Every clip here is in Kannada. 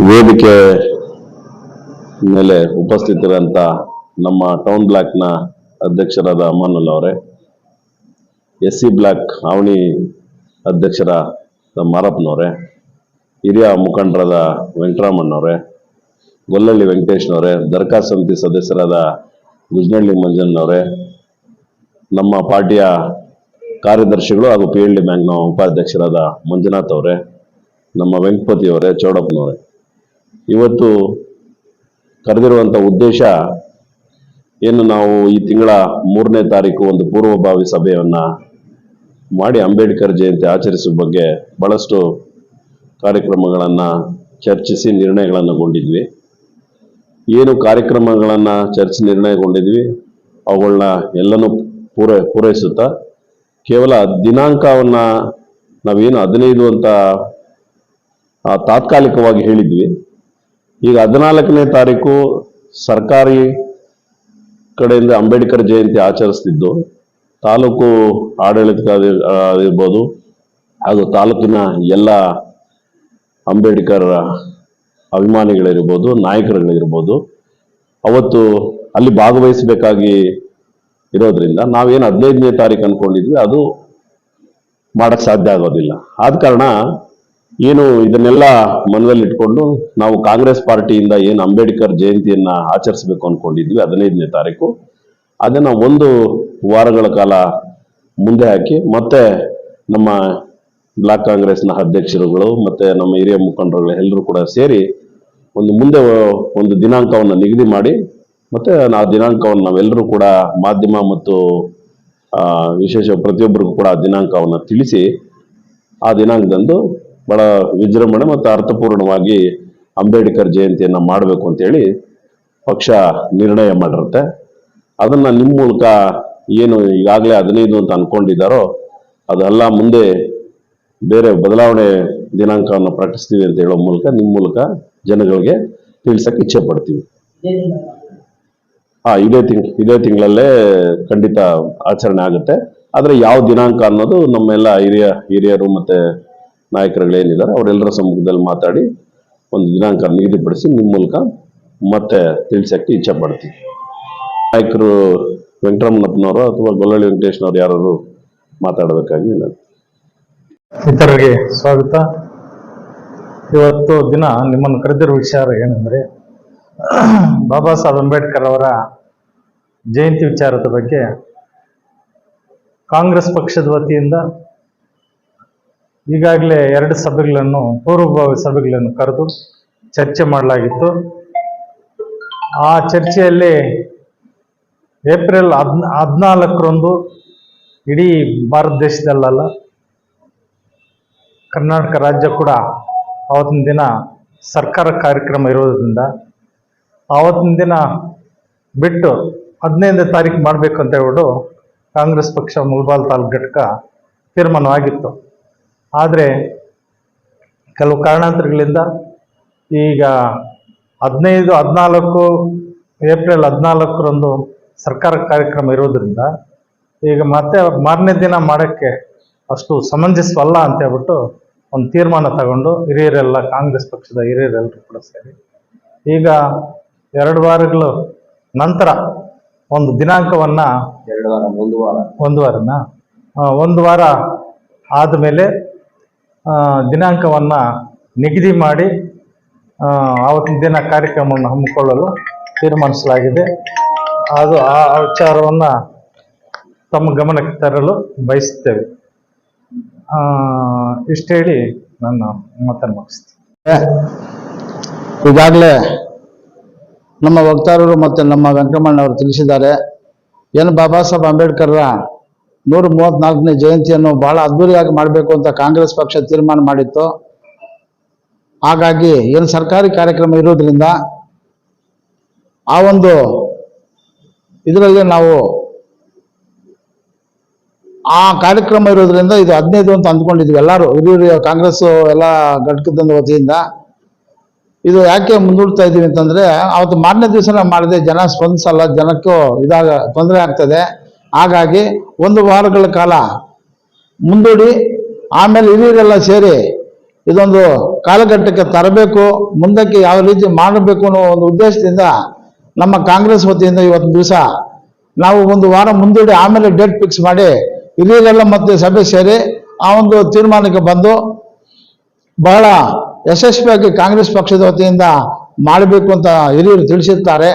ವೇದಿಕೆ ಮೇಲೆ ಉಪಸ್ಥಿತರಂತ ನಮ್ಮ ಟೌನ್ ಬ್ಲಾಕ್ನ ಅಧ್ಯಕ್ಷರಾದ ಅಮಾನುಲ್ ಅವರೇ ಎಸ್ ಸಿ ಬ್ಲಾಕ್ ಆವಣಿ ಅಧ್ಯಕ್ಷರ ಮಾರಪ್ಪನವರೇ, ಹಿರಿಯ ಮುಖಂಡರಾದ ವೆಂಕಟರಾಮಣ್ಣವರೇ, ಗೊಲ್ಲಳ್ಳಿ ವೆಂಕಟೇಶ್ನವರೇ, ದರ್ಕಾ ಸಮಿತಿ ಸದಸ್ಯರಾದ ಗುಜ್ನಳ್ಳಿ ಮಂಜಣ್ಣವರೇ, ನಮ್ಮ ಪಾರ್ಟಿಯ ಕಾರ್ಯದರ್ಶಿಗಳು ಹಾಗೂ ಪಿ ಎಲ್ ಡಿ ಬ್ಯಾಂಕ್ನ ಉಪಾಧ್ಯಕ್ಷರಾದ ಮಂಜುನಾಥ್ ಅವರೇ, ನಮ್ಮ ವೆಂಕಪತಿಯವರೇ ಚೌಡಪ್ಪನವರೇ. ಇವತ್ತು ಕರೆದಿರುವಂಥ ಉದ್ದೇಶ ಏನು ನಾವು ಈ ತಿಂಗಳ ಮೂರನೇ ತಾರೀಕು ಒಂದು ಪೂರ್ವಭಾವಿ ಸಭೆಯನ್ನು ಮಾಡಿ ಅಂಬೇಡ್ಕರ್ ಜಯಂತಿ ಆಚರಿಸುವ ಬಗ್ಗೆ ಬಹಳಷ್ಟು ಕಾರ್ಯಕ್ರಮಗಳನ್ನು ಚರ್ಚಿಸಿ ನಿರ್ಣಯಗಳನ್ನು ಗೊಂಡಿದ್ವಿ ಏನು ಕಾರ್ಯಕ್ರಮಗಳನ್ನು ಚರ್ಚೆ ನಿರ್ಣಯಗೊಂಡಿದ್ವಿ ಅವುಗಳನ್ನ ಎಲ್ಲನೂ ಪೂರೈ, ಪೂರೈಸುತ್ತಾ, ಕೇವಲ ದಿನಾಂಕವನ್ನು ನಾವೇನು ಹದಿನೈದು ಅಂತ ತಾತ್ಕಾಲಿಕವಾಗಿ ಹೇಳಿದ್ವಿ. ಈಗ ಹದಿನಾಲ್ಕನೇ ತಾರೀಕು ಸರ್ಕಾರಿ ಕಡೆಯಿಂದ ಅಂಬೇಡ್ಕರ್ ಜಯಂತಿ ಆಚರಿಸ್ತಿದ್ದು. ತಾಲೂಕು ಆಡಳಿತ ಇರ್ಬೋದು ಹಾಗೂ ತಾಲೂಕಿನ ಎಲ್ಲ ಅಂಬೇಡ್ಕರ್ ಅಭಿಮಾನಿಗಳಿರ್ಬೋದು, ನಾಯಕರುಗಳಿರ್ಬೋದು, ಅವತ್ತು ಅಲ್ಲಿ ಭಾಗವಹಿಸಬೇಕಾಗಿ ಇರೋದ್ರಿಂದ ನಾವೇನು ಹದಿನೈದನೇ ತಾರೀಕು ಅಂದ್ಕೊಂಡಿದ್ವಿ ಅದು ಮಾಡೋಕ್ಕೆ ಸಾಧ್ಯ ಆಗೋದಿಲ್ಲ. ಆದ ಕಾರಣ ಏನು ಇದನ್ನೆಲ್ಲ ಮನದಲ್ಲಿ ಇಟ್ಕೊಂಡು ನಾವು ಕಾಂಗ್ರೆಸ್ ಪಾರ್ಟಿಯಿಂದ ಏನು ಅಂಬೇಡ್ಕರ್ ಜಯಂತಿಯನ್ನ ಆಚರಿಸಬೇಕು ಅನ್ಕೊಂಡಿದ್ವಿ ಹದಿನೈದನೇ ತಾರೀಕು. ಅದನ್ನ ಒಂದು ವಾರಗಳ ಕಾಲ ಮುಂದೆ ಹಾಕಿ ಮತ್ತೆ ನಮ್ಮ ಬ್ಲಾಕ್ ಕಾಂಗ್ರೆಸ್ನ ಅಧ್ಯಕ್ಷರುಗಳು ಮತ್ತೆ ನಮ್ಮ ಹಿರಿಯ ಮುಖಂಡರುಗಳು ಎಲ್ಲರೂ ಕೂಡ ಸೇರಿ ಒಂದು ಮುಂದೆ ಒಂದು ದಿನಾಂಕವನ್ನು ನಿಗದಿ ಮಾಡಿ ಮತ್ತೆ ಆ ದಿನಾಂಕವನ್ನು ನಾವೆಲ್ಲರೂ ಕೂಡ ಮಾಧ್ಯಮ ಮತ್ತು ವಿಶೇಷ ಪ್ರತಿಯೊಬ್ಬರಿಗೂ ಕೂಡ ಆ ದಿನಾಂಕವನ್ನು ತಿಳಿಸಿ ಆ ದಿನಾಂಕದಂದು ಬಹಳ ವಿಜೃಂಭಣೆ ಮತ್ತು ಅರ್ಥಪೂರ್ಣವಾಗಿ ಅಂಬೇಡ್ಕರ್ ಜಯಂತಿಯನ್ನು ಮಾಡಬೇಕು ಅಂತೇಳಿ ಪಕ್ಷ ನಿರ್ಣಯ ಮಾಡಿರುತ್ತೆ. ಅದನ್ನು ನಿಮ್ಮ ಮೂಲಕ ಏನು ಈಗಾಗಲೇ ಹದಿನೈದು ಅಂತ ಅಂದ್ಕೊಂಡಿದ್ದಾರೋ ಅದೆಲ್ಲ ಮುಂದೆ ಬೇರೆ ಬದಲಾವಣೆ ದಿನಾಂಕವನ್ನು ಪ್ರಕಟಿಸ್ತೀವಿ ಅಂತ ಹೇಳೋ ಮೂಲಕ ನಿಮ್ಮ ಮೂಲಕ ಜನಗಳಿಗೆ ತಿಳಿಸಕ್ಕೆ ಇಚ್ಛೆ ಪಡ್ತೀವಿ. ಹಾಂ, ಇದೇ ತಿಂಗ್, ಇದೇ ತಿಂಗಳಲ್ಲೇ ಖಂಡಿತ ಆಚರಣೆ ಆಗುತ್ತೆ. ಆದರೆ ಯಾವ ದಿನಾಂಕ ಅನ್ನೋದು ನಮ್ಮೆಲ್ಲ ಹಿರಿಯ ಹಿರಿಯರು ಮತ್ತೆ ನಾಯಕರುಗಳೇನಿದ್ದಾರೆ ಅವರೆಲ್ಲರ ಸಮ್ಮುಖದಲ್ಲಿ ಮಾತಾಡಿ ಒಂದು ದಿನಾಂಕ ನಿಗದಿಪಡಿಸಿ ನಿಮ್ಮ ಮೂಲಕ ಮತ್ತೆ ತಿಳಿಸಕ್ಕೆ ಇಚ್ಛೆ ಪಡ್ತೀವಿ. ನಾಯಕರು ವೆಂಕಟರಮಣಪ್ಪನವರು ಅಥವಾ ಗೊಲ್ಲಳ್ಳಿ ವೆಂಕಟೇಶ್ನವ್ರು ಯಾರು ಮಾತಾಡಬೇಕಾಗಿ ಇತರರಿಗೆ ಸ್ವಾಗತ. ಇವತ್ತು ದಿನ ನಿಮ್ಮನ್ನು ಕರೆದಿರುವ ವಿಚಾರ ಏನಂದ್ರೆ, ಬಾಬಾ ಸಾಹೇಬ್ ಅಂಬೇಡ್ಕರ್ ಅವರ ಜಯಂತಿ ವಿಚಾರದ ಬಗ್ಗೆ ಕಾಂಗ್ರೆಸ್ ಪಕ್ಷದ ವತಿಯಿಂದ ಈಗಾಗಲೇ ಎರಡು ಸಭೆಗಳನ್ನು, ಪೂರ್ವಭಾವಿ ಸಭೆಗಳನ್ನು ಕರೆದು ಚರ್ಚೆ ಮಾಡಲಾಗಿತ್ತು. ಆ ಚರ್ಚೆಯಲ್ಲಿ ಏಪ್ರಿಲ್ ಹದ್ ಹದಿನಾಲ್ಕರಂದು ಇಡೀ ಭಾರತ ದೇಶದಲ್ಲಲ್ಲ, ಕರ್ನಾಟಕ ರಾಜ್ಯ ಕೂಡ ಆವತ್ತಿನ ದಿನ ಸರ್ಕಾರ ಕಾರ್ಯಕ್ರಮ ಇರೋದ್ರಿಂದ ಆವತ್ತಿನ ದಿನ ಬಿಟ್ಟು ಹದಿನೈದನೇ ತಾರೀಕು ಮಾಡಬೇಕು ಅಂತ ಹೇಳ್ಬಿಟ್ಟು ಕಾಂಗ್ರೆಸ್ ಪಕ್ಷ ಮುಲ್ಬಾಲ್ ತಾಲೂಕು ಘಟಕ ತೀರ್ಮಾನವಾಗಿತ್ತು. ಆದರೆ ಕೆಲವು ಕಾರಣಾಂತರಗಳಿಂದ ಈಗ ಹದಿನೈದು ಹದಿನಾಲ್ಕು ಏಪ್ರಿಲ್ ಹದಿನಾಲ್ಕರಂದು ಸರ್ಕಾರ ಕಾರ್ಯಕ್ರಮ ಇರೋದ್ರಿಂದ ಈಗ ಮತ್ತೆ ಮಾರನೇ ದಿನ ಮಾಡೋಕ್ಕೆ ಅಷ್ಟು ಸಮಂಜಸವಲ್ಲ ಅಂತ ಹೇಳ್ಬಿಟ್ಟು ಒಂದು ತೀರ್ಮಾನ ತಗೊಂಡು ಹಿರಿಯರೆಲ್ಲ ಕಾಂಗ್ರೆಸ್ ಪಕ್ಷದ ಹಿರಿಯರೆಲ್ಲರೂ ಕೂಡ ಸೇರಿ ಈಗ ಎರಡು ವಾರಗಳು ನಂತರ ಒಂದು ದಿನಾಂಕವನ್ನು ಎರಡು ವಾರ ಒಂದು ವಾರ. ಒಂದು ವಾರನ? ಒಂದು ವಾರ ಆದಮೇಲೆ ದಿನಾಂಕವನ್ನು ನಿಗದಿ ಮಾಡಿ ಆವತ್ತಿನ ದಿನ ಕಾರ್ಯಕ್ರಮವನ್ನು ಹಮ್ಮಿಕೊಳ್ಳಲು ತೀರ್ಮಾನಿಸಲಾಗಿದೆ. ಅದು ಆ ವಿಚಾರವನ್ನು ತಮ್ಮ ಗಮನಕ್ಕೆ ತರಲು ಬಯಸುತ್ತೇವೆ. ಇಷ್ಟು ಹೇಳಿ ನಾನು ಮಾತನ್ನು ಮುಗಿಸ್ತೀನಿ. ಈಗಾಗಲೇ ನಮ್ಮ ವಕ್ತಾರರು ಮತ್ತು ನಮ್ಮ ವೆಂಕಟರಮಣ್ಣವರು ತಿಳಿಸಿದ್ದಾರೆ ಏನು ಬಾಬಾ ಸಾಹೇಬ್ ಅಂಬೇಡ್ಕರ್ರ ನೂರ ಮೂವತ್ನಾಲ್ಕನೇ ಜಯಂತಿಯನ್ನು ಬಹಳ ಅದ್ಧೂರಿಯಾಗಿ ಮಾಡಬೇಕು ಅಂತ ಕಾಂಗ್ರೆಸ್ ಪಕ್ಷ ತೀರ್ಮಾನ ಮಾಡಿತ್ತು. ಹಾಗಾಗಿ ಏನು ಸರ್ಕಾರಿ ಕಾರ್ಯಕ್ರಮ ಇರೋದ್ರಿಂದ ಆ ಒಂದು ಇದರಲ್ಲಿ ನಾವು ಆ ಕಾರ್ಯಕ್ರಮ ಇರೋದ್ರಿಂದ ಇದು ಹದಿನೈದು ಅಂತ ಅಂದ್ಕೊಂಡಿದ್ವಿ ಎಲ್ಲರೂ ಹಿರಿಯ ಕಾಂಗ್ರೆಸ್ ಎಲ್ಲ ಘಟಕದ ವತಿಯಿಂದ. ಇದು ಯಾಕೆ ಮುಂದೂಡ್ತಾ ಇದ್ದೀವಿ ಅಂತಂದ್ರೆ, ಅವತ್ತು ಮಾರನೇ ದಿವಸ ಮಾಡಿದೆ, ಜನ ಸ್ಪಂದಿಸಲ್ಲ, ಜನಕ್ಕೂ ಇದಾಗ ತೊಂದರೆ ಆಗ್ತದೆ. ಹಾಗಾಗಿ ಒಂದು ವಾರಗಳ ಕಾಲ ಮುಂದೂಡಿ, ಆಮೇಲೆ ಹಿರಿಯರೆಲ್ಲ ಸೇರಿ ಇದೊಂದು ಕಾಲಘಟ್ಟಕ್ಕೆ ತರಬೇಕು, ಮುಂದಕ್ಕೆ ಯಾವ ರೀತಿ ಮಾಡಬೇಕು ಅನ್ನೋ ಒಂದು ಉದ್ದೇಶದಿಂದ ನಮ್ಮ ಕಾಂಗ್ರೆಸ್ ವತಿಯಿಂದ ಇವತ್ತು ದಿವಸ ನಾವು ಒಂದು ವಾರ ಮುಂದೂಡಿ, ಆಮೇಲೆ ಡೇಟ್ ಫಿಕ್ಸ್ ಮಾಡಿ ಹಿರಿಯರೆಲ್ಲ ಮತ್ತೆ ಸಭೆ ಸೇರಿ ಆ ಒಂದು ತೀರ್ಮಾನಕ್ಕೆ ಬಂದು ಬಹಳ ಯಶಸ್ವಿಯಾಗಿ ಕಾಂಗ್ರೆಸ್ ಪಕ್ಷದ ವತಿಯಿಂದ ಮಾಡಬೇಕು ಅಂತ ಹಿರಿಯರು ತಿಳಿಸಿರ್ತಾರೆ.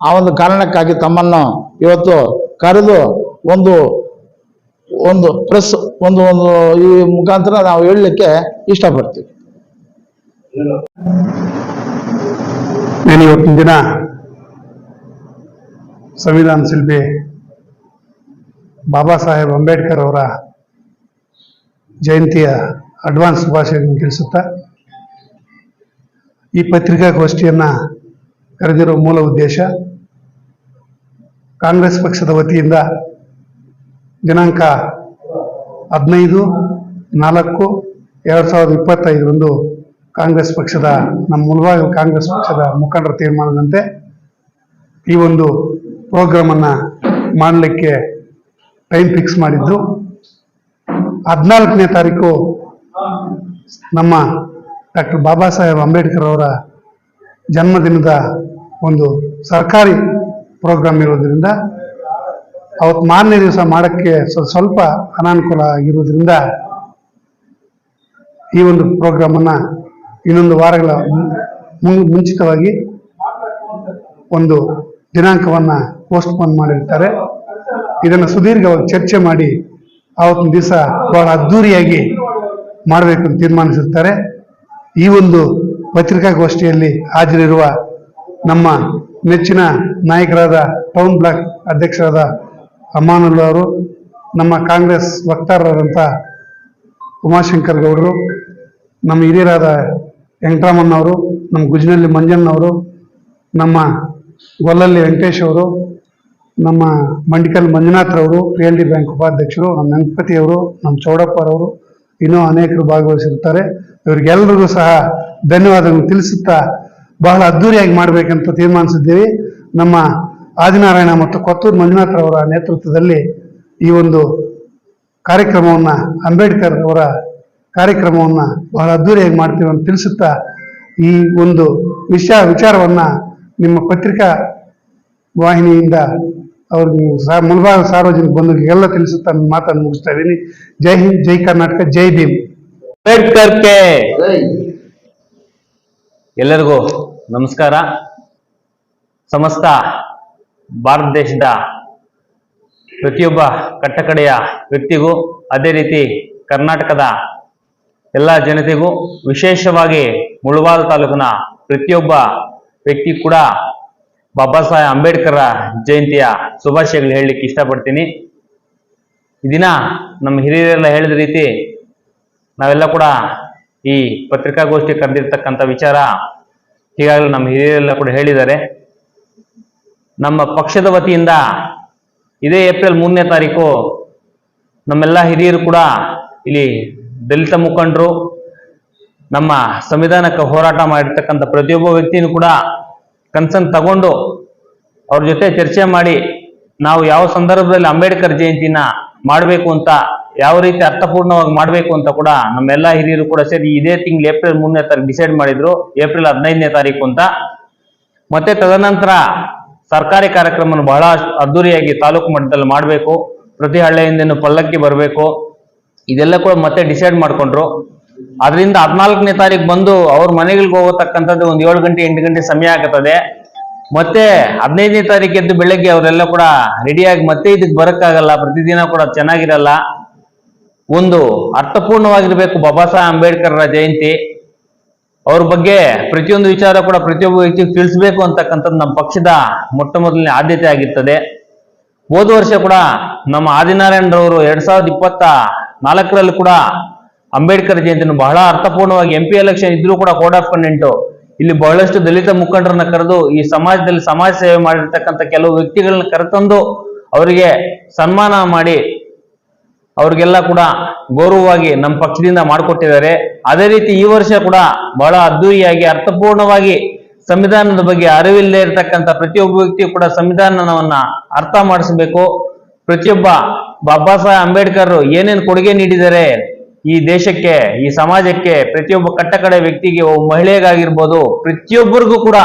ಆ ಒಂದು ಕಾರಣಕ್ಕಾಗಿ ತಮ್ಮನ್ನು ಇವತ್ತು ಕರೆದು ಒಂದು ಒಂದು ಪ್ರೆಸ್ ಒಂದು ಒಂದು ಈ ಮುಖಾಂತರ ನಾವು ಹೇಳಲಿಕ್ಕೆ ಇಷ್ಟಪಡ್ತೀವಿ. ನಾನು ಇವತ್ತಿನ ದಿನ ಸಂವಿಧಾನ ಶಿಲ್ಪಿ ಬಾಬಾ ಸಾಹೇಬ್ ಅಂಬೇಡ್ಕರ್ ಅವರ ಜಯಂತಿಯ ಅಡ್ವಾನ್ಸ್ ಶುಭಾಶಯಗಳನ್ನು ತಿಳಿಸುತ್ತಾ, ಈ ಪತ್ರಿಕಾಗೋಷ್ಠಿಯನ್ನು ಕರೆದಿರೋ ಮೂಲ ಉದ್ದೇಶ ಕಾಂಗ್ರೆಸ್ ಪಕ್ಷದ ವತಿಯಿಂದ ದಿನಾಂಕ ಹದಿನೈದು, ನಾಲ್ಕು, ಎರಡು ಸಾವಿರದ ಇಪ್ಪತ್ತೈದರಂದು ಕಾಂಗ್ರೆಸ್ ಪಕ್ಷದ, ನಮ್ಮ ಮುಲ್ವಾಗಿ ಕಾಂಗ್ರೆಸ್ ಪಕ್ಷದ ಮುಖಂಡರ ತೀರ್ಮಾನದಂತೆ ಈ ಒಂದು ಪ್ರೋಗ್ರಾಮನ್ನು ಮಾಡಲಿಕ್ಕೆ ಟೈಮ್ ಫಿಕ್ಸ್ ಮಾಡಿದ್ದು. ಹದಿನಾಲ್ಕನೇ ತಾರೀಕು ನಮ್ಮ ಡಾಕ್ಟರ್ ಬಾಬಾ ಸಾಹೇಬ್ ಅಂಬೇಡ್ಕರ್ ಅವರ ಜನ್ಮದಿನದ ಒಂದು ಸರ್ಕಾರಿ ಪ್ರೋಗ್ರಾಮ್ ಇರೋದ್ರಿಂದ ಅವತ್ತು ಮಾರನೇ ದಿವಸ ಮಾಡೋಕ್ಕೆ ಸ್ವ- ಸ್ವಲ್ಪ ಅನಾನುಕೂಲ ಆಗಿರೋದ್ರಿಂದ, ಈ ಒಂದು ಪ್ರೋಗ್ರಾಮನ್ನು ಇನ್ನೊಂದು ವಾರಗಳ ಮುಂಚಿತವಾಗಿ ಒಂದು ದಿನಾಂಕವನ್ನು ಪೋಸ್ಟ್ಪೋನ್ ಮಾಡಿರ್ತಾರೆ. ಇದನ್ನು ಸುದೀರ್ಘವಾಗಿ ಚರ್ಚೆ ಮಾಡಿ ಆವತ್ತಿನ ದಿವಸ ಬಹಳ ಅದ್ಧೂರಿಯಾಗಿ ಮಾಡಬೇಕು ಅಂತ ತೀರ್ಮಾನಿಸಿರ್ತಾರೆ. ಈ ಒಂದು ಪತ್ರಿಕಾಗೋಷ್ಠಿಯಲ್ಲಿ ಹಾಜರಿರುವ ನಮ್ಮ ನೆಚ್ಚಿನ ನಾಯಕರಾದ ಟೌನ್ ಬ್ಲಾಕ್ ಅಧ್ಯಕ್ಷರಾದ ಅಮಾನುಲ್ ಅವರು, ನಮ್ಮ ಕಾಂಗ್ರೆಸ್ ವಕ್ತಾರರಾದಂಥ ಉಮಾಶಂಕರ್ ಗೌಡರು, ನಮ್ಮ ಹಿರಿಯರಾದ ವೆಂಕಟರಾಮಣ್ಣವರು ನಮ್ಮ ಗುಜ್ನಳ್ಳಿ ಮಂಜಣ್ಣವರು ನಮ್ಮ ಗೊಲ್ಲಲ್ಲಿ ವೆಂಕಟೇಶ್ ಅವರು, ನಮ್ಮ ಮಂಡಿಕಲ್ ಮಂಜುನಾಥ್ರವರು ಪಿ ಎಲ್ ಡಿ ಬ್ಯಾಂಕ್ ಉಪಾಧ್ಯಕ್ಷರು, ನಮ್ಮ ವೆಂಕಟಪತಿಯವರು ನಮ್ಮ ಚೌಡಪ್ಪರವರು ಇನ್ನೂ ಅನೇಕರು ಭಾಗವಹಿಸಿರುತ್ತಾರೆ. ಇವರಿಗೆಲ್ಲರಿಗೂ ಸಹ ಧನ್ಯವಾದಗಳನ್ನು ತಿಳಿಸುತ್ತಾ ಬಹಳ ಅದ್ದೂರಿಯಾಗಿ ಮಾಡಬೇಕಂತ ತೀರ್ಮಾನಿಸಿದ್ದೀವಿ. ನಮ್ಮ ಆದಿನಾರಾಯಣ ಮತ್ತು ಕೊತ್ತೂರು ಮಂಜುನಾಥ್ರವರ ನೇತೃತ್ವದಲ್ಲಿ ಈ ಒಂದು ಕಾರ್ಯಕ್ರಮವನ್ನು ಅಂಬೇಡ್ಕರ್ ಅವರ ಕಾರ್ಯಕ್ರಮವನ್ನು ಬಹಳ ಅದ್ದೂರಿಯಾಗಿ ಮಾಡ್ತೀವಿ ಅಂತ ತಿಳಿಸುತ್ತಾ ಈ ಒಂದು ವಿಷಯ ವಿಚಾರವನ್ನು ನಿಮ್ಮ ಪತ್ರಿಕಾ ವಾಹಿನಿಯಿಂದ ಅವ್ರಿಗೆ ಸಾ ಮುಳಬಾಗ ಸಾರ್ವಜನಿಕ ಬಂಧುಗಳಿಗೆಲ್ಲ ತಿಳಿಸುತ್ತಾ ನನ್ನ ಮಾತನ್ನು ಮುಗಿಸ್ತಾ ಇದ್ದೀನಿ. ಜೈ ಹಿಂದ್ ಜೈ ಕರ್ನಾಟಕ ಜೈ ಭೀಮ್. ಅಂಬೇಡ್ಕರ್ಗೆ. ಎಲ್ಲರಿಗೂ ನಮಸ್ಕಾರ. ಸಮಸ್ತ ಭಾರತ ದೇಶದ ಪ್ರತಿಯೊಬ್ಬ ಕಟ್ಟಕಡೆಯ ವ್ಯಕ್ತಿಗೂ, ಅದೇ ರೀತಿ ಕರ್ನಾಟಕದ ಎಲ್ಲ ಜನತೆಗೂ, ವಿಶೇಷವಾಗಿ ಮುಳಬಾಲ್ ತಾಲೂಕಿನ ಪ್ರತಿಯೊಬ್ಬ ವ್ಯಕ್ತಿ ಕೂಡ ಬಾಬಾ ಸಾಹೇಬ್ ಅಂಬೇಡ್ಕರ್ ಜಯಂತಿಯ ಶುಭಾಶಯಗಳು ಹೇಳಲಿಕ್ಕೆ ಇಷ್ಟಪಡ್ತೀನಿ. ಈ ದಿನ ನಮ್ಮ ಹಿರಿಯರೆಲ್ಲ ಹೇಳಿದ ರೀತಿ ನಾವೆಲ್ಲ ಕೂಡ ಈ ಪತ್ರಿಕಾಗೋಷ್ಠಿ ಕರೆದಿರ್ತಕ್ಕಂಥ ವಿಚಾರ ಈಗಾಗಲೇ ನಮ್ಮ ಹಿರಿಯರೆಲ್ಲ ಕೂಡ ಹೇಳಿದ್ದಾರೆ. ನಮ್ಮ ಪಕ್ಷದ ವತಿಯಿಂದ ಇದೇ ಏಪ್ರಿಲ್ ಮೂರನೇ ತಾರೀಕು ನಮ್ಮೆಲ್ಲ ಹಿರಿಯರು ಕೂಡ ಇಲ್ಲಿ ದಲಿತ ಮುಖಂಡರು, ನಮ್ಮ ಸಂವಿಧಾನಕ್ಕೆ ಹೋರಾಟ ಮಾಡಿರ್ತಕ್ಕಂಥ ಪ್ರತಿಯೊಬ್ಬ ವ್ಯಕ್ತಿನೂ ಕೂಡ ಕನ್ಸನ್ ತಗೊಂಡು ಅವ್ರ ಜೊತೆ ಚರ್ಚೆ ಮಾಡಿ ನಾವು ಯಾವ ಸಂದರ್ಭದಲ್ಲಿ ಅಂಬೇಡ್ಕರ್ ಜಯಂತಿನ ಮಾಡಬೇಕು ಅಂತ ಯಾವ ರೀತಿ ಅರ್ಥಪೂರ್ಣವಾಗಿ ಮಾಡಬೇಕು ಅಂತ ಕೂಡ ನಮ್ಮೆಲ್ಲ ಹಿರಿಯರು ಕೂಡ ಸೇರಿ ಇದೇ ತಿಂಗಳು ಏಪ್ರಿಲ್ ಮೂರನೇ ತಾರೀಕು ಡಿಸೈಡ್ ಮಾಡಿದ್ರು, ಏಪ್ರಿಲ್ ಹದಿನೈದನೇ ತಾರೀಕು ಅಂತ. ಮತ್ತೆ ತದನಂತರ ಸರ್ಕಾರಿ ಕಾರ್ಯಕ್ರಮವನ್ನು ಬಹಳ ಅದ್ದೂರಿಯಾಗಿ ತಾಲೂಕು ಮಟ್ಟದಲ್ಲಿ ಮಾಡಬೇಕು, ಪ್ರತಿ ಹಳ್ಳಿಯಿಂದನೂ ಪಲ್ಲಕ್ಕಿ ಬರಬೇಕು, ಇದೆಲ್ಲ ಕೂಡ ಮತ್ತೆ ಡಿಸೈಡ್ ಮಾಡ್ಕೊಂಡ್ರು. ಅದರಿಂದ ಹದಿನಾಲ್ಕನೇ ತಾರೀಕು ಬಂದು ಅವ್ರ ಮನೆಗಳಿಗೆ ಹೋಗತಕ್ಕಂಥದ್ದು ಒಂದು ಏಳು ಗಂಟೆ, ಎಂಟು ಗಂಟೆ ಸಮಯ ಆಗುತ್ತದೆ ಮತ್ತೆ ಹದಿನೈದನೇ ತಾರೀಕು ಎದ್ದು ಬೆಳಗ್ಗೆ ಅವರೆಲ್ಲ ಕೂಡ ರೆಡಿಯಾಗಿ ಮತ್ತೆ ಇದಕ್ಕೆ ಬರೋಕ್ಕಾಗಲ್ಲ, ಪ್ರತಿದಿನ ಕೂಡ ಚೆನ್ನಾಗಿರಲ್ಲ. ಒಂದು ಅರ್ಥಪೂರ್ಣವಾಗಿರಬೇಕು ಬಾಬಾ ಸಾಹೇಬ್ ಅಂಬೇಡ್ಕರ್ ಜಯಂತಿ. ಅವ್ರ ಬಗ್ಗೆ ಪ್ರತಿಯೊಂದು ವಿಚಾರ ಕೂಡ ಪ್ರತಿಯೊಬ್ಬ ವ್ಯಕ್ತಿಗೆ ತಿಳಿಸ್ಬೇಕು ಅಂತಕ್ಕಂಥದ್ದು ನಮ್ಮ ಪಕ್ಷದ ಮೊಟ್ಟ ಮೊದಲನೇ ಆದ್ಯತೆ ಆಗಿರ್ತದೆ. ಹೋದ ವರ್ಷ ಕೂಡ ನಮ್ಮ ಆದಿನಾರಾಯಣರವರು ಎರಡ್ ಸಾವಿರದ ಇಪ್ಪತ್ತ ನಾಲ್ಕರಲ್ಲಿ ಕೂಡ ಅಂಬೇಡ್ಕರ್ ಜಯಂತಿಯನ್ನು ಬಹಳ ಅರ್ಥಪೂರ್ಣವಾಗಿ ಎಂ ಪಿ ಎಲೆಕ್ಷನ್ ಇದ್ರೂ ಕೂಡ ಕೋಡ್ ಆಫ್ ಇಲ್ಲಿ ಬಹಳಷ್ಟು ದಲಿತ ಮುಖಂಡರನ್ನ ಕರೆದು ಈ ಸಮಾಜದಲ್ಲಿ ಸಮಾಜ ಸೇವೆ ಮಾಡಿರ್ತಕ್ಕಂಥ ಕೆಲವು ವ್ಯಕ್ತಿಗಳನ್ನ ಕರೆತಂದು ಅವರಿಗೆ ಸನ್ಮಾನ ಮಾಡಿ ಅವ್ರಿಗೆಲ್ಲ ಕೂಡ ಗೌರವವಾಗಿ ನಮ್ಮ ಪಕ್ಷದಿಂದ ಮಾಡಿಕೊಟ್ಟಿದ್ದಾರೆ. ಅದೇ ರೀತಿ ಈ ವರ್ಷ ಕೂಡ ಬಹಳ ಅದ್ದೂರಿಯಾಗಿ, ಅರ್ಥಪೂರ್ಣವಾಗಿ ಸಂವಿಧಾನದ ಬಗ್ಗೆ ಅರಿವಿಲ್ಲದೆ ಇರತಕ್ಕಂಥ ಪ್ರತಿಯೊಬ್ಬ ವ್ಯಕ್ತಿಯು ಕೂಡ ಸಂವಿಧಾನವನ್ನ ಅರ್ಥ ಮಾಡಿಸಬೇಕು. ಪ್ರತಿಯೊಬ್ಬ ಬಾಬಾ ಸಾಹೇಬ್ ಅಂಬೇಡ್ಕರ್ ಏನೇನು ಕೊಡುಗೆ ನೀಡಿದ್ದಾರೆ ಈ ದೇಶಕ್ಕೆ, ಈ ಸಮಾಜಕ್ಕೆ, ಪ್ರತಿಯೊಬ್ಬ ಕಟ್ಟಕಡೆ ವ್ಯಕ್ತಿಗೆ ಮಹಿಳೆಗಾಗಿರ್ಬೋದು, ಪ್ರತಿಯೊಬ್ಬರಿಗೂ ಕೂಡ,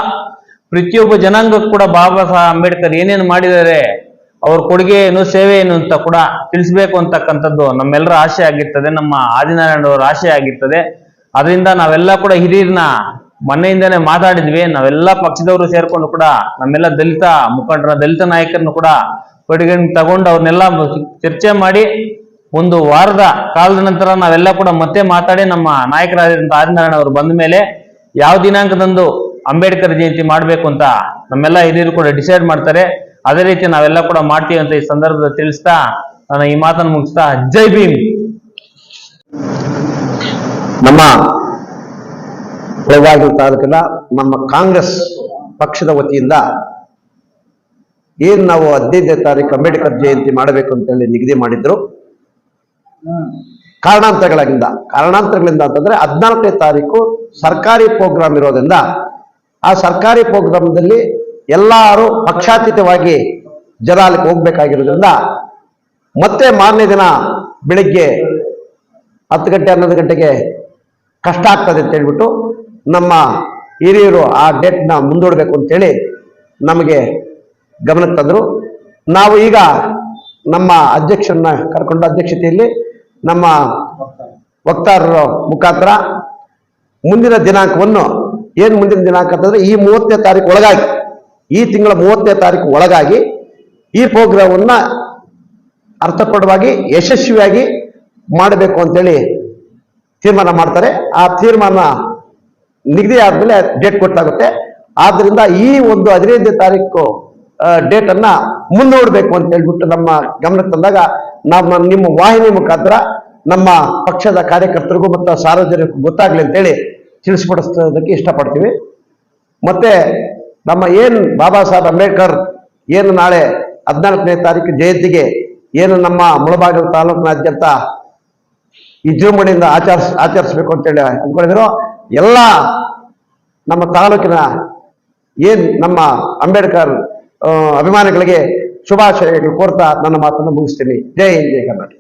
ಪ್ರತಿಯೊಬ್ಬ ಜನಾಂಗಕ್ಕೂ ಕೂಡ ಬಾಬಾ ಸಾಹೇಬ್ ಅಂಬೇಡ್ಕರ್ ಏನೇನು ಮಾಡಿದ್ದಾರೆ ಅವ್ರ ಕೊಡುಗೆ ಏನು ಸೇವೆ ಏನು ಅಂತ ಕೂಡ ತಿಳಿಸ್ಬೇಕು ಅಂತಕ್ಕಂಥದ್ದು ನಮ್ಮೆಲ್ಲರ ಆಶೆ ಆಗಿರ್ತದೆ, ನಮ್ಮ ಆದಿನಾರಾಯಣ ಅವರ ಆಶೆ ಆಗಿರ್ತದೆ. ಅದರಿಂದ ನಾವೆಲ್ಲ ಕೂಡ ಹಿರಿಯರನ್ನ ಮೊನ್ನೆಯಿಂದನೇ ಮಾತಾಡಿದ್ವಿ. ನಾವೆಲ್ಲ ಪಕ್ಷದವರು ಸೇರ್ಕೊಂಡು ಕೂಡ ನಮ್ಮೆಲ್ಲ ದಲಿತ ಮುಖಂಡರ, ದಲಿತ ನಾಯಕರನ್ನು ಕೂಡ ಕೊಡುಗೆ ತಗೊಂಡು ಅವ್ರನ್ನೆಲ್ಲ ಚರ್ಚೆ ಮಾಡಿ ಒಂದು ವಾರದ ಕಾಲದ ನಂತರ ನಾವೆಲ್ಲ ಕೂಡ ಮತ್ತೆ ಮಾತಾಡಿ ನಮ್ಮ ನಾಯಕರಾದಂತ ಆದಿನಾರಾಯಣ ಅವರು ಬಂದ ಮೇಲೆ ಯಾವ ದಿನಾಂಕದಂದು ಅಂಬೇಡ್ಕರ್ ಜಯಂತಿ ಮಾಡಬೇಕು ಅಂತ ನಮ್ಮೆಲ್ಲ ಹಿರಿಯರು ಕೂಡ ಡಿಸೈಡ್ ಮಾಡ್ತಾರೆ. ಅದೇ ರೀತಿ ನಾವೆಲ್ಲ ಕೂಡ ಮಾಡ್ತೀವಿ ಅಂತ ಈ ಸಂದರ್ಭದಲ್ಲಿ ತಿಳಿಸ್ತಾ ನಾನು ಈ ಮಾತನ್ನು ಮುಗಿಸ್ತಾ ಜೈ ಭೀಮ್. ನಮ್ಮ ಬೆಳಗಾವಿ ತಾಲೂಕಿನ ನಮ್ಮ ಕಾಂಗ್ರೆಸ್ ಪಕ್ಷದ ವತಿಯಿಂದ ಏನ್ ನಾವು ಹದಿನೈದನೇ ತಾರೀಕು ಅಂಬೇಡ್ಕರ್ ಜಯಂತಿ ಮಾಡಬೇಕು ಅಂತೇಳಿ ನಿಗದಿ ಮಾಡಿದ್ರು. ಕಾರಣಾಂತರಗಳಿಂದ ಕಾರಣಾಂತರಗಳಿಂದ ಅಂತಂದ್ರೆ ಹದಿನಾಲ್ಕನೇ ತಾರೀಕು ಸರ್ಕಾರಿ ಪ್ರೋಗ್ರಾಮ್ ಇರೋದ್ರಿಂದ ಆ ಸರ್ಕಾರಿ ಪ್ರೋಗ್ರಾಮ್ದಲ್ಲಿ ಎಲ್ಲರೂ ಪಕ್ಷಾತೀತವಾಗಿ ಜಲಾಲಕ್ಕೆ ಹೋಗ್ಬೇಕಾಗಿರೋದ್ರಿಂದ ಮತ್ತೆ ಮಾರನೇ ದಿನ ಬೆಳಿಗ್ಗೆ ಹತ್ತು ಗಂಟೆ, ಹನ್ನೊಂದು ಗಂಟೆಗೆ ಕಷ್ಟ ಆಗ್ತದೆ ಅಂತ ಹೇಳ್ಬಿಟ್ಟು ನಮ್ಮ ಹಿರಿಯರು ಆ ಡೇಟ್ನ ಮುಂದೂಡಬೇಕು ಅಂತೇಳಿ ನಮಗೆ ಗಮನಕ್ಕೆ ತಂದರು. ನಾವು ಈಗ ನಮ್ಮ ಅಧ್ಯಕ್ಷರನ್ನ ಕರ್ಕೊಂಡ ಅಧ್ಯಕ್ಷತೆಯಲ್ಲಿ ನಮ್ಮ ವಕ್ತಾರರ ಮುಖಾಂತರ ಮುಂದಿನ ದಿನಾಂಕವನ್ನು, ಏನು ಮುಂದಿನ ದಿನಾಂಕ ಅಂತಂದರೆ ಈ ಮೂವತ್ತನೇ ತಾರೀಕು ಒಳಗಾಗಿ ಈ ತಿಂಗಳ ಮೂವತ್ತನೇ ತಾರೀಕು ಒಳಗಾಗಿ ಈ ಪ್ರೋಗ್ರಾಮನ್ನು ಅರ್ಥಪೂರ್ಣವಾಗಿ ಯಶಸ್ವಿಯಾಗಿ ಮಾಡಬೇಕು ಅಂತೇಳಿ ತೀರ್ಮಾನ ಮಾಡ್ತಾರೆ. ಆ ತೀರ್ಮಾನ ನಿಗದಿ ಆದಮೇಲೆ ಡೇಟ್ ಕೊಟ್ಟಾಗುತ್ತೆ ಆದ್ದರಿಂದ ಈ ಒಂದು ಹದಿನೈದನೇ ತಾರೀಕು ಡೇಟ್ ಅನ್ನ ಮುಂದೂಡಬೇಕು ಅಂತ ಹೇಳ್ಬಿಟ್ಟು ನಮ್ಮ ಗಮನಕ್ಕೆ ತಂದಾಗ ನಮ್ಮ, ನಿಮ್ಮ ವಾಹಿನಿ ಮುಖಾಂತರ ನಮ್ಮ ಪಕ್ಷದ ಕಾರ್ಯಕರ್ತರಿಗೂ ಮತ್ತು ಸಾರ್ವಜನಿಕರಿಗೂ ಗೊತ್ತಾಗ್ಲಿ ಅಂತೇಳಿ ತಿಳಿಸ್ಪಡಿಸೋದಕ್ಕೆ ಇಷ್ಟಪಡ್ತೀವಿ. ಮತ್ತೆ ನಮ್ಮ ಏನು ಬಾಬಾ ಸಾಹೇಬ್ ಅಂಬೇಡ್ಕರ್ ಏನು ನಾಳೆ ಹದಿನಾಲ್ಕನೇ ತಾರೀಕು ಜಯಂತಿಗೆ ಏನು ನಮ್ಮ ಮುಳಬಾಗಿಲು ತಾಲೂಕಿನಾದ್ಯಂತ ವಿಜೃಂಭಣೆಯಿಂದ ಆಚರಿಸ್, ಆಚರಿಸ್ಬೇಕು ಅಂತೇಳಿ ಅಂದ್ಕೊಂಡಿದ್ರು. ಎಲ್ಲ ನಮ್ಮ ತಾಲೂಕಿನ ಏನು ನಮ್ಮ ಅಂಬೇಡ್ಕರ್ ಅಭಿಮಾನಿಗಳಿಗೆ ಶುಭಾಶಯಗಳು ಕೋರ್ತಾ ನನ್ನ ಮಾತನ್ನು ಮುಗಿಸ್ತೀನಿ. ಜೈ ಹಿಂದ್, ಜೈ ಕರ್ನಾಟಕ.